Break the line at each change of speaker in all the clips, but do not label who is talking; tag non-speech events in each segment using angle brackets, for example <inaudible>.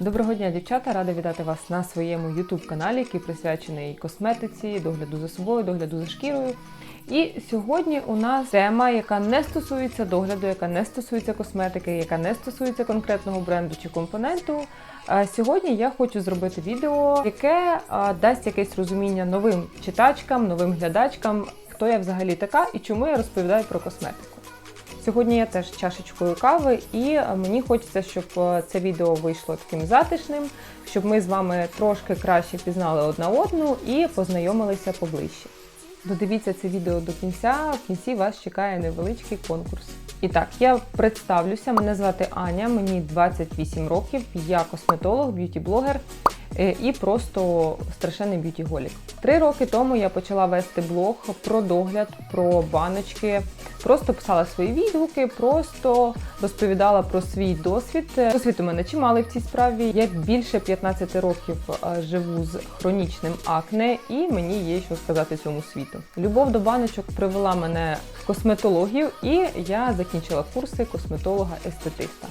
Доброго дня, дівчата! Рада вітати вас на своєму youtube каналі, який присвячений косметиці, догляду за собою, догляду за шкірою. І сьогодні у нас тема, яка не стосується догляду, яка не стосується косметики, яка не стосується конкретного бренду чи компоненту. Сьогодні я хочу зробити відео, яке дасть якесь розуміння новим читачкам, новим глядачкам, хто я взагалі така і чому я розповідаю про косметику. Сьогодні я теж чашечкою кави, і е, мені хочеться, щоб е, це відео вийшло таким затишним, щоб ми з вами трошки краще пізнали одна одну і познайомилися поближче. Додивіться це відео до кінця. В кінці вас чекає невеличкий конкурс. І так, я представлюся. Мене звати Аня, мені 28 років. Я косметолог, б'юті-блогер е, і просто страшенний б'юті-голік. Три роки тому я почала вести блог про догляд, про баночки. Просто писала свої відгуки, просто розповідала про свій досвід. Досвід у мене чималий в цій справі. Я більше 15 років е, живу з хронічним акне, і мені є що сказати цьому світу. Любов до баночок привела мене в косметологію, і я закінчила курси косметолога-естетиста.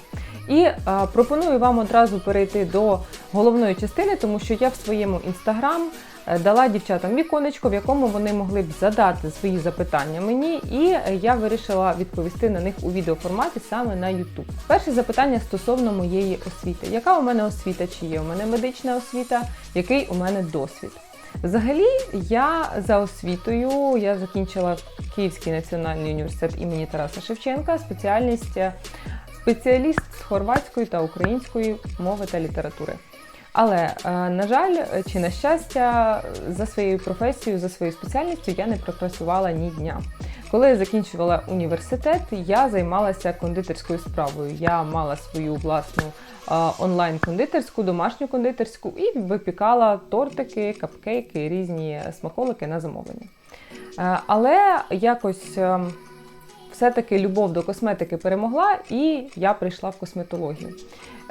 І е, пропоную вам одразу перейти до головної частини, тому що я в своєму інстаграм дала дівчатам віконечко, в якому вони могли б задати свої запитання мені, і я вирішила відповісти на них у відеоформаті саме на YouTube. Перше запитання стосовно моєї освіти. Яка у мене освіта? Чи є у мене медична освіта? Який у мене досвід? Взагалі, я за освітою я закінчила Київський національний університет імені Тараса Шевченка, спеціальність е, спеціаліст з хорватської та української мови та літератури. Але, е, на жаль, чи на щастя, за своєю професією, за своєю спеціальністю я не пропрацювала ні дня. Коли я закінчувала університет, я займалася кондитерською справою. Я мала свою власну е, онлайн-кондитерську, домашню кондитерську і випікала тортики, капкейки, різні смаколики на замовлення. Е, Але якось е, все-таки любов до косметики перемогла, і я прийшла в косметологію.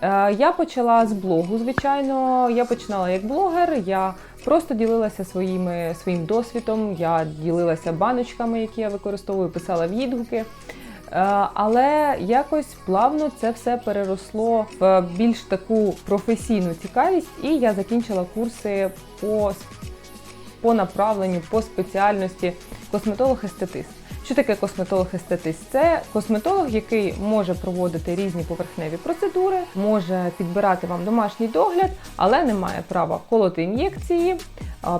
Е, Я почала з блогу, звичайно. Я починала як блогер. Я просто ділилася своїми, своїм досвідом, я ділилася баночками, які я використовую, писала відгуки. Е, Але якось плавно це все переросло в більш таку професійну цікавість, і я закінчила курси по, по направленню, по спеціальності косметолог-естетист. Що таке косметолог-естетист? Це косметолог, який може проводити різні поверхневі процедури, може підбирати вам домашній догляд, але не має права колоти ін'єкції,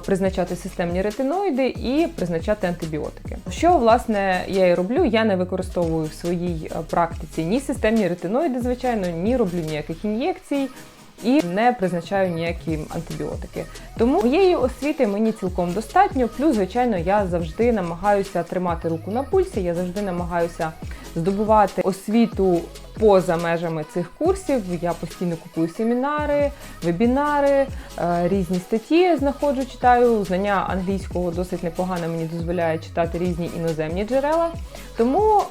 призначати системні ретиноїди і призначати антибіотики. Що власне я і роблю? Я не використовую в своїй практиці ні системні ретиноїди, звичайно, ні роблю ніяких ін'єкцій. І не призначаю ніякі антибіотики. Тому моєї освіти мені цілком достатньо. Плюс, звичайно, я завжди намагаюся тримати руку на пульсі. Я завжди намагаюся здобувати освіту поза межами цих курсів. Я постійно купую семінари, вебінари, е, різні статті знаходжу, читаю. Знання англійського досить непогано мені дозволяє читати різні іноземні джерела. Тому.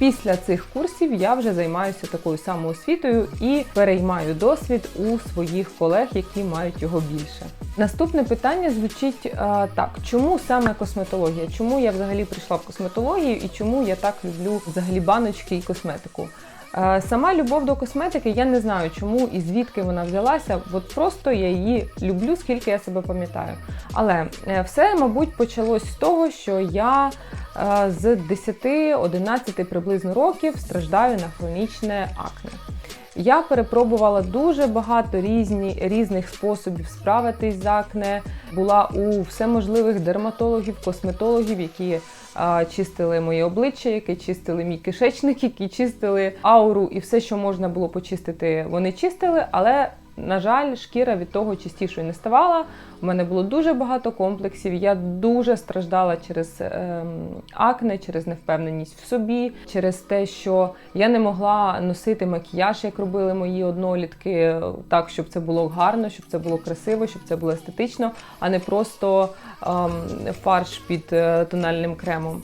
Після цих курсів я вже займаюся такою самоосвітою і переймаю досвід у своїх колег, які мають його більше. Наступне питання звучить а, так: чому саме косметологія? Чому я взагалі прийшла в косметологію і чому я так люблю взагалі баночки і косметику? Е, Сама любов до косметики, я не знаю, чому і звідки вона взялася. От просто я її люблю, скільки я себе пам'ятаю. Але е, все, мабуть, почалось з того, що я е, з 10-11 приблизно років страждаю на хронічне акне. Я перепробувала дуже багато різні, різних способів справитись з акне. Була у всеможливих дерматологів, косметологів, які чистили моє обличчя, які чистили мій кишечник, які чистили ауру і все, що можна було почистити, вони чистили, але. На жаль, шкіра від того чистішою не ставала. У мене було дуже багато комплексів. Я дуже страждала через ем, акне, через невпевненість в собі, через те, що я не могла носити макіяж, як робили мої однолітки, так, щоб це було гарно, щоб це було красиво, щоб це було естетично, а не просто ем, фарш під е, тональним кремом.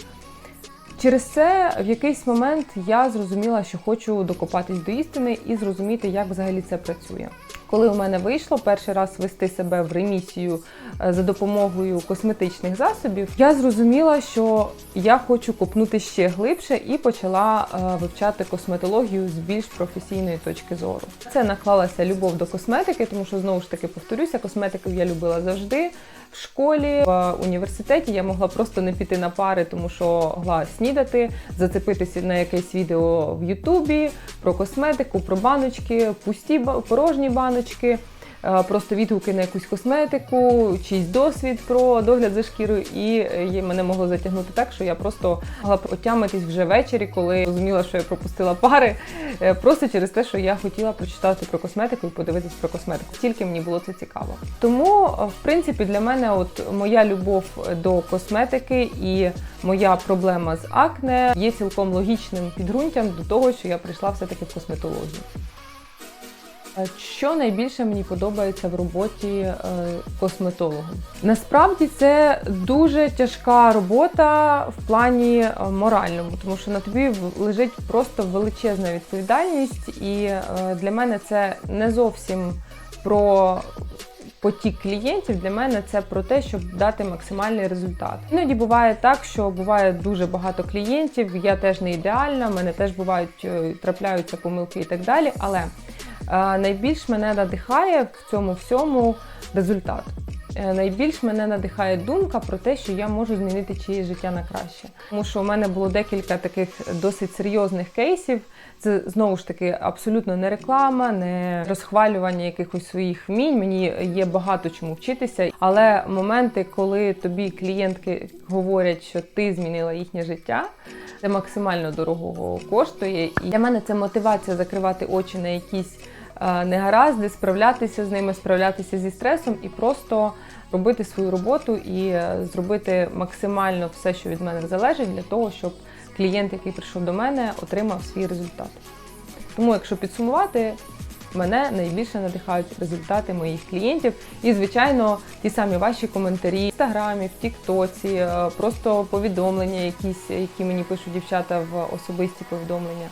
Через це в якийсь момент я зрозуміла, що хочу докопатись до істини і зрозуміти, як взагалі це працює. Коли у мене вийшло перший раз вести себе в ремісію е, за допомогою косметичних засобів, я зрозуміла, що я хочу копнути ще глибше і почала е, вивчати косметологію з більш професійної точки зору. Це наклалася любов до косметики, тому що знову ж таки повторюся, косметику я любила завжди. Школі, в університеті я могла просто не піти на пари, тому що могла снідати, зацепитися на якесь відео в Ютубі про косметику, про баночки, пусті порожні баночки, просто відгуки на якусь косметику, чийсь досвід про догляд за шкірою, і е, мене могло затягнути так, що я просто могла б отямитись вже ввечері, коли розуміла, що я пропустила пари, е, просто через те, що я хотіла прочитати про косметику і подивитись про косметику. Тільки мені було це цікаво. Тому, е, в принципі, для мене от моя любов до косметики і моя проблема з акне є цілком логічним підґрунтям до того, що я прийшла все-таки в косметологію. Е, Що найбільше мені подобається в роботі е, косметологом? Насправді це дуже тяжка робота в плані е, моральному, тому що на тобі лежить просто величезна відповідальність, і для мене це не зовсім про потік клієнтів. Для мене це про те, щоб дати максимальний результат. Іноді буває так, що буває дуже багато клієнтів. Я теж не ідеальна, в мене теж бувають трапляються помилки і так далі. Але Найбільш мене надихає в цьому всьому результат. Е, Найбільш мене надихає думка про те, що я можу змінити чиєсь життя на краще. Тому що у мене було декілька таких досить серйозних кейсів. Це знову ж таки абсолютно не реклама, не розхвалювання якихось своїх вмінь. Мені є багато чому вчитися. Але моменти, коли тобі клієнтки говорять, що ти змінила їхнє життя, це максимально дорого коштує. І для мене це мотивація закривати очі на якісь е, негаразди, справлятися з ними, справлятися зі стресом і просто робити свою роботу і е, зробити максимально все, що від мене залежить, для того, щоб клієнт, який прийшов до мене, отримав свій результат. Тому, якщо підсумувати, мене найбільше надихають результати моїх клієнтів. І, звичайно, ті самі ваші коментарі в інстаграмі, в Тіктоці, е, просто повідомлення, якісь, які мені пишуть дівчата в особисті повідомлення.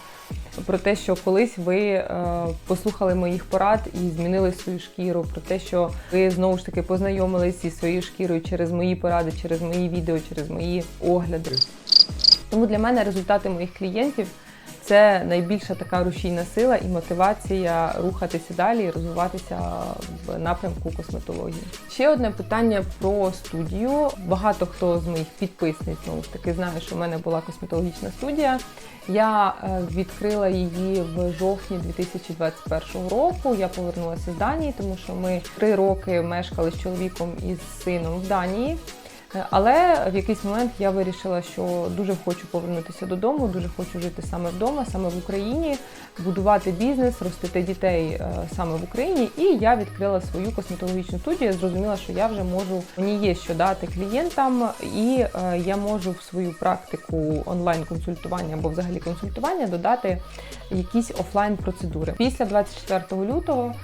Про те, що колись ви е, послухали моїх порад і змінили свою шкіру, про те, що ви знову ж таки познайомились зі своєю шкірою через мої поради, через мої відео, через мої огляди. Тому для мене результати моїх клієнтів це найбільша така рушійна сила і мотивація рухатися далі і розвиватися в напрямку косметології. Ще одне питання про студію. Багато хто з моїх підписниць знову таки знає, що в мене була косметологічна студія. Я е, відкрила її в жовтні 2021 року. Я повернулася з Данії, тому що ми три роки мешкали з чоловіком і з сином в Данії. Е, Але в якийсь момент я вирішила, що дуже хочу повернутися додому, дуже хочу жити саме вдома, саме в Україні, будувати бізнес, ростити дітей е, саме в Україні. І я відкрила свою косметологічну студію. Зрозуміла, що я вже можу мені є що дати клієнтам, і е, я можу в свою практику онлайн-консультування або взагалі консультування додати якісь офлайн процедури. Після 24 лютого.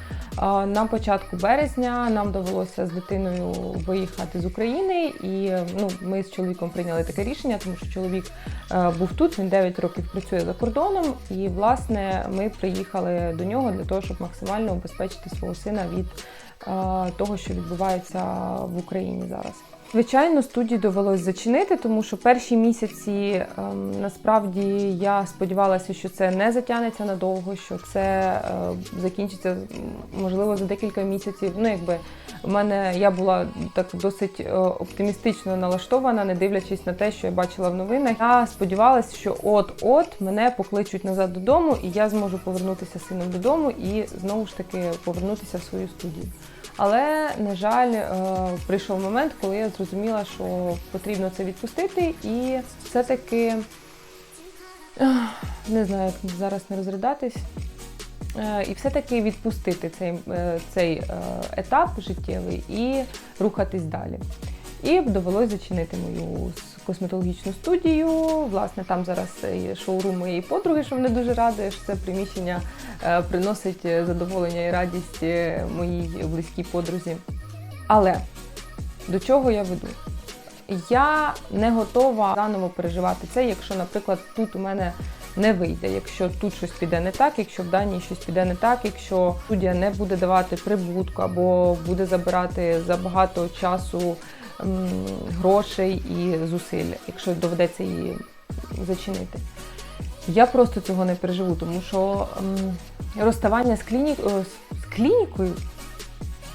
На початку березня нам довелося з дитиною виїхати з України, і ну, ми з чоловіком прийняли таке рішення, тому що чоловік е, був тут, він 9 років працює за кордоном, і власне ми приїхали до нього для того, щоб максимально убезпечити свого сина від е, того, що відбувається в Україні зараз. Звичайно, студію довелось зачинити, тому що перші місяці ем, насправді я сподівалася, що це не затягнеться надовго, що це е, закінчиться можливо за декілька місяців. Ну, якби в мене я була так досить е, оптимістично налаштована, не дивлячись на те, що я бачила в новинах. Я сподівалася, що от-от мене покличуть назад додому, і я зможу повернутися з сином додому і знову ж таки повернутися в свою студію. Але, на жаль, е, прийшов момент, коли я зрозуміла, що потрібно це відпустити, і все-таки не знаю, як зараз не розридатись. Е, І все-таки відпустити цей, е, цей е, етап життєвий і рухатись далі. І довелось зачинити мою косметологічну студію. Власне, там зараз є шоурум моєї подруги, що мене дуже радує, що це приміщення е, приносить е, задоволення і радість е, моїй близькій подрузі. Але до чого я веду? Я не готова заново переживати це, якщо, наприклад, тут у мене не вийде. Якщо тут щось піде не так, якщо в Данії щось піде не так, якщо студія не буде давати прибутку або буде забирати забагато часу, грошей і зусиль, якщо доведеться її зачинити. Я просто цього не переживу, тому що розставання з, клінік, з- з клінікою,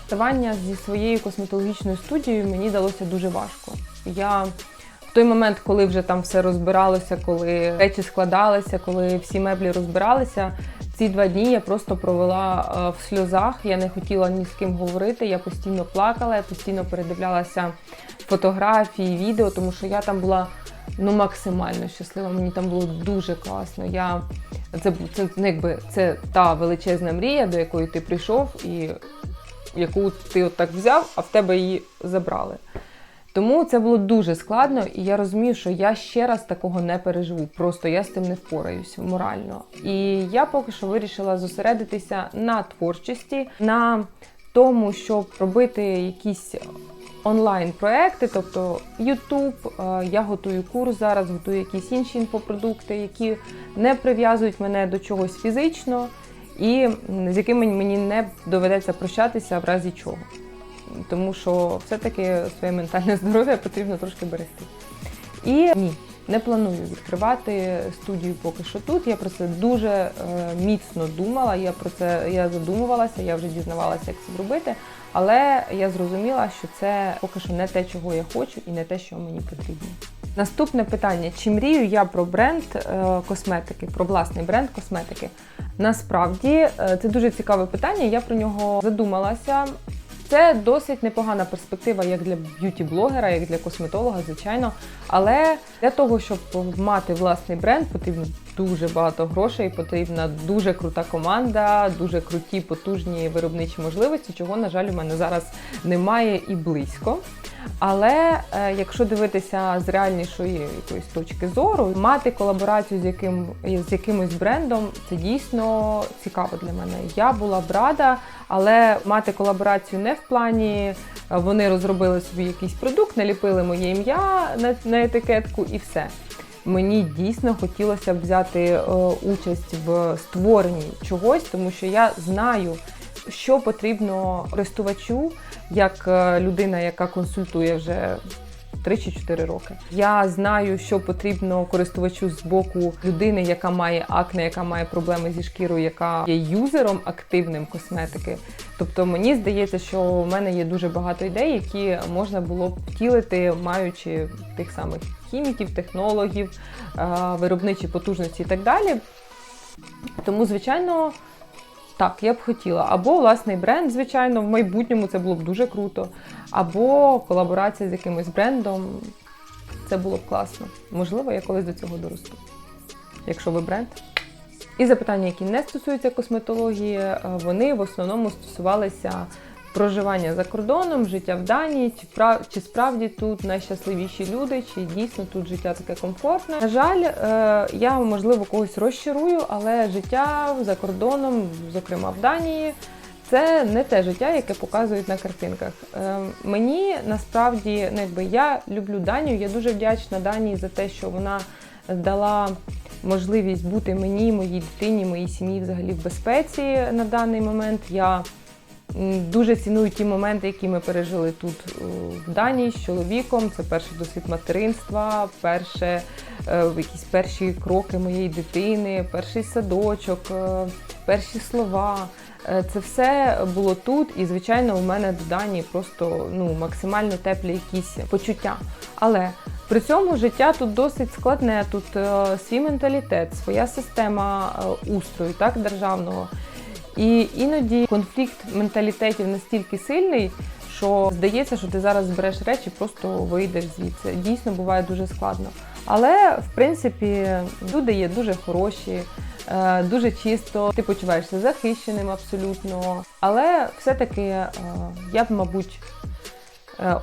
розставання зі своєю косметологічною студією мені далося дуже важко. Я в той момент, коли вже там все розбиралося, коли речі складалися, коли всі меблі розбиралися, ці два дні я просто провела е, в сльозах. Я не хотіла ні з ким говорити. Я постійно плакала, я постійно передивлялася фотографії, відео, тому що я там була ну максимально щаслива. Мені там було дуже класно. Я це це ну, якби це та величезна мрія, до якої ти прийшов, і яку ти от так взяв, а в тебе її забрали. Тому це було дуже складно, і я розумію, що я ще раз такого не переживу. Просто я з тим не впораюсь морально. І я поки що вирішила зосередитися на творчості, на тому, щоб робити якісь онлайн-проекти, тобто YouTube, е, я готую курс зараз, готую якісь інші інфопродукти, які не прив'язують мене до чогось фізично, і з якими мені не доведеться прощатися в разі чого. Тому що все-таки своє ментальне <laughs> здоров'я потрібно трошки берегти. І ні, не планую відкривати студію поки що тут. Я про це дуже е, міцно думала. Я про це я задумувалася, я вже дізнавалася, як це зробити. Але я зрозуміла, що це поки що не те, чого я хочу, і не те, що мені потрібно. Наступне питання: чи мрію я про бренд е, косметики, про власний бренд косметики? Насправді е, це дуже цікаве питання. Я про нього задумалася. Це досить непогана перспектива як для б'юті-блогера, як для косметолога, звичайно. Але для того, щоб мати власний бренд, потрібно дуже багато грошей, потрібна дуже крута команда, дуже круті, потужні виробничі можливості, чого, на жаль, у мене зараз немає і близько. Але е, якщо дивитися з реальнішої якоїсь точки зору, мати колаборацію з яким з якимось брендом це дійсно цікаво для мене. Я була б рада, але мати колаборацію не в плані е, вони розробили собі якийсь продукт, наліпили моє ім'я на, на етикетку і все. Мені дійсно хотілося б взяти е, участь в створенні чогось, тому що я знаю, що потрібно користувачу, як е, людина, яка консультує вже 3 чи 4 роки. Я знаю, що потрібно користувачу з боку людини, яка має акне, яка має проблеми зі шкірою, яка є юзером активним косметики. Тобто мені здається, що в мене є дуже багато ідей, які можна було б втілити, маючи тих самих хіміків, технологів, е, виробничі потужності і так далі. Тому, звичайно, так, я б хотіла. Або власний бренд, звичайно, в майбутньому це було б дуже круто. Або колаборація з якимось брендом. Це було б класно. Можливо, я колись до цього доросту. Якщо ви бренд. І запитання, які не стосуються косметології, е, вони в основному стосувалися проживання за кордоном, життя в Данії, чи, прав... чи справді тут найщасливіші люди, чи дійсно тут життя таке комфортне. На жаль, е, я можливо когось розчарую, але життя за кордоном, зокрема в Данії, це не те життя, яке показують на картинках. Е, Мені насправді ну, якби я люблю Данію. Я дуже вдячна Данії за те, що вона дала можливість бути мені, моїй дитині, моїй сім'ї взагалі в безпеці на даний момент. Я дуже ціную ті моменти, які ми пережили тут е, в Данії з чоловіком. Це перший досвід материнства, перше, е, якісь перші кроки моєї дитини, перший садочок, е, перші слова. Це все було тут, і звичайно, у мене до Данії просто ну максимально теплі якісь почуття. Але при цьому життя тут досить складне. Тут свій менталітет, своя система устрою, так державного. І іноді конфлікт менталітетів настільки сильний, що здається, що ти зараз збереш речі, просто вийдеш звідси. Дійсно буває дуже складно. Але в принципі люди є дуже хороші, е, дуже чисто, ти почуваєшся захищеним абсолютно. Але все-таки е, я б, мабуть,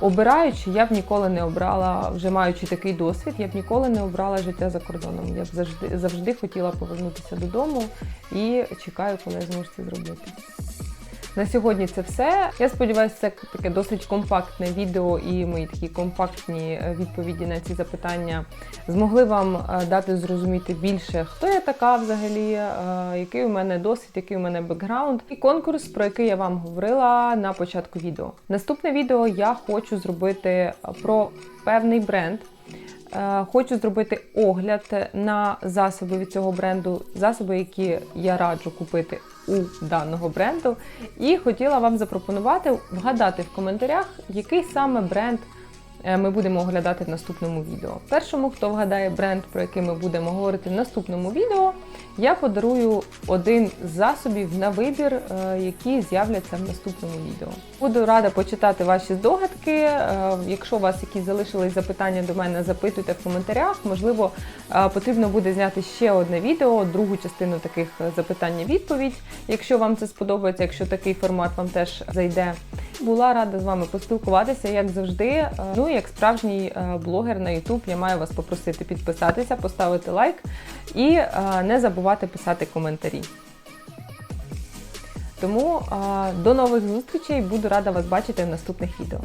обираючи, я б ніколи не обрала, вже маючи такий досвід, я б ніколи не обрала життя за кордоном. Я б завжди завжди хотіла повернутися додому і чекаю, коли я зможу це зробити. На сьогодні це все. Я сподіваюся, це таке досить компактне відео і мої такі компактні е, відповіді на ці запитання змогли вам е, дати зрозуміти більше, хто я така взагалі, е, який у мене досвід, який у мене бекграунд, і конкурс, про який я вам говорила на початку відео. Наступне відео я хочу зробити про певний бренд. Хочу зробити огляд на засоби від цього бренду, засоби, які я раджу купити у даного бренду. І хотіла вам запропонувати вгадати в коментарях, який саме бренд ми будемо оглядати в наступному відео. Першому, хто вгадає бренд, про який ми будемо говорити в наступному відео, я подарую один з засобів на вибір, е, які з'являться в наступному відео. Буду рада почитати ваші здогадки. Е, Якщо у вас якісь залишились запитання до мене, запитуйте в коментарях. Можливо, е, потрібно буде зняти ще одне відео, другу частину таких е, запитання-відповідь. Якщо вам це сподобається, якщо такий формат вам теж зайде. Була рада з вами поспілкуватися, як завжди. Е, Ну і як справжній е, блогер на YouTube, я маю вас попросити підписатися, поставити лайк і е, не забувати писати коментарі. Тому е, до нових зустрічей, буду рада вас бачити в наступних відео.